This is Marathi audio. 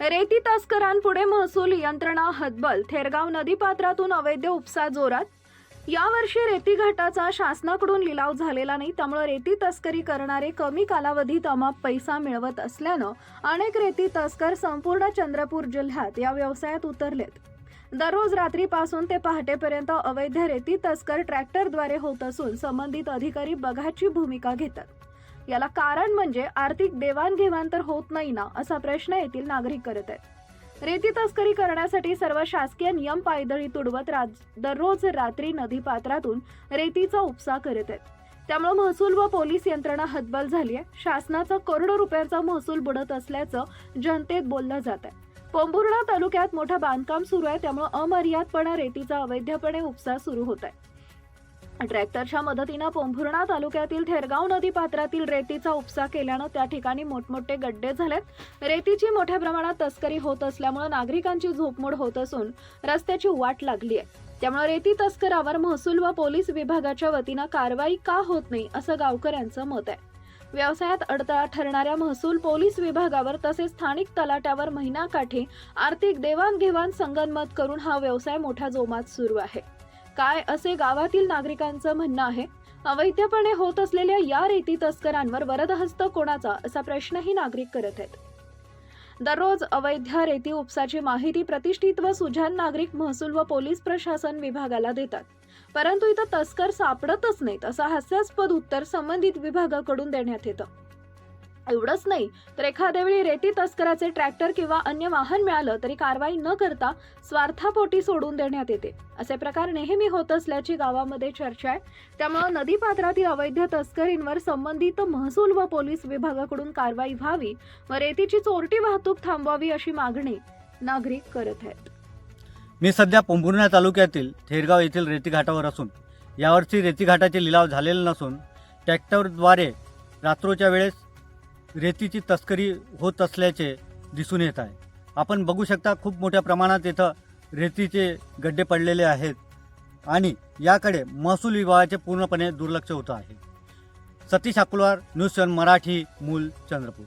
रेती तस्करांपुढे महसूल यंत्रणा हतबल थेरगाव नदीपात्रातून अवैध उपसा जोरात. यावर्षी रेती घाटाचा शासनाकडून लिलाव झालेला नाही त्यामुळे रेती तस्करी करणारे कमी कालावधीत अमाप पैसा मिळवत असल्यानं अनेक रेती तस्कर संपूर्ण चंद्रपूर जिल्ह्यात या व्यवसायात उतरलेत. दररोज रात्रीपासून ते पहाटेपर्यंत अवैध रेती तस्कर ट्रॅक्टरद्वारे होत असून संबंधित अधिकारी बघाची भूमिका घेतात. याला कारण म्हणजे आर्थिक देवाणघेवाण तर होत नाही ना असा प्रश्न येथील नागरिक करत आहेत. रेती तस्करी करण्यासाठी सर्व शासकीय नियम पायदळी तुडवत राज- दररोज रात्री नदीपात्रातून रेतीचा उपसा करत आहेत. त्यामुळे महसूल व पोलीस यंत्रणा हतबल झाली आहे. शासनाचा करोडो रुपयांचा महसूल बुडत असल्याचं जनतेत बोललं जात आहे. पोंभुर्णा तालुक्यात मोठं बांधकाम सुरू आहे. त्यामुळे अमर्यादपणा रेतीचा अवैधपणे उपसा सुरू होत आहे. ट्रॅक्टरच्या मदतीनं पोंभुर्णा तालुक्यातील थेरगाव नदी पात्रातील रेतीचा उपसा केल्यानं त्या ठिकाणी मोठमोठे गड्डे झालेत. रेतीची मोठ्या प्रमाणात तस्करी होत असल्यामुळे नागरिकांची झोपमोड होत असून रस्त्याची वाट लागली आहे. त्यामुळे रेती तस्करावर महसूल व पोलीस विभागाच्या वतीनं कारवाई का होत नाही असं गावकऱ्यांचं मत आहे. व्यवसायात अडथळा ठरणाऱ्या महसूल पोलीस विभागावर तसेच स्थानिक तलाट्यावर महिनाकाठी आर्थिक देवाणघेवाण संगनमत करून हा व्यवसाय मोठ्या जोमात सुरू आहे. काय असे गावातील नागरिकांचं म्हणणं आहे? अवैधपणे होत असलेल्या या रेती तस्करांवर वरदहस्त कोणाचा असा प्रश्नही नागरिक करत आहेत. दररोज अवैध रेती उपसाची माहिती प्रतिष्ठित व सुजान नागरिक महसूल व पोलीस प्रशासन विभागाला देतात. परंतु इथं तस्कर सापडतच नाहीत असं हास्यास्पद उत्तर संबंधित विभागाकडून देण्यात येतं. एवढंच नाही तर एखाद्या वेळी रेती तस्कराचे ट्रॅक्टर किंवा अन्य वाहन मिळालं तरी कारवाई न करता स्वार्थापोटी सोडून देण्यात येते. असे प्रकार नेहमी होत असल्याची गावामध्ये चर्चा आहे. त्यामुळे नदीपात्रातील अवैध तस्करींवर संबंधित महसूल व पोलीस विभागाकडून कारवाई व्हावी व रेतीची चोरटी वाहतूक थांबवावी अशी मागणी नागरिक करत आहेत. मी सध्या पोंभुर्णा तालुक्यातील थेरगाव येथील रेती घाटावर असून यावर्षी रेती घाटाचे लिलाव झालेले नसून ट्रॅक्टरद्वारे रात्रोच्या वेळेस रेतीची तस्करी होत असल्याचे दिसून येत आहे. आपण बघू शकता खूप मोठ्या प्रमाणात इथं रेतीचे गड्डे पडलेले आहेत आणि याकडे महसूल विभागाचे पूर्णपणे दुर्लक्ष होत आहे. Satish Akulwar news seven Marathi Mul Chandrapur.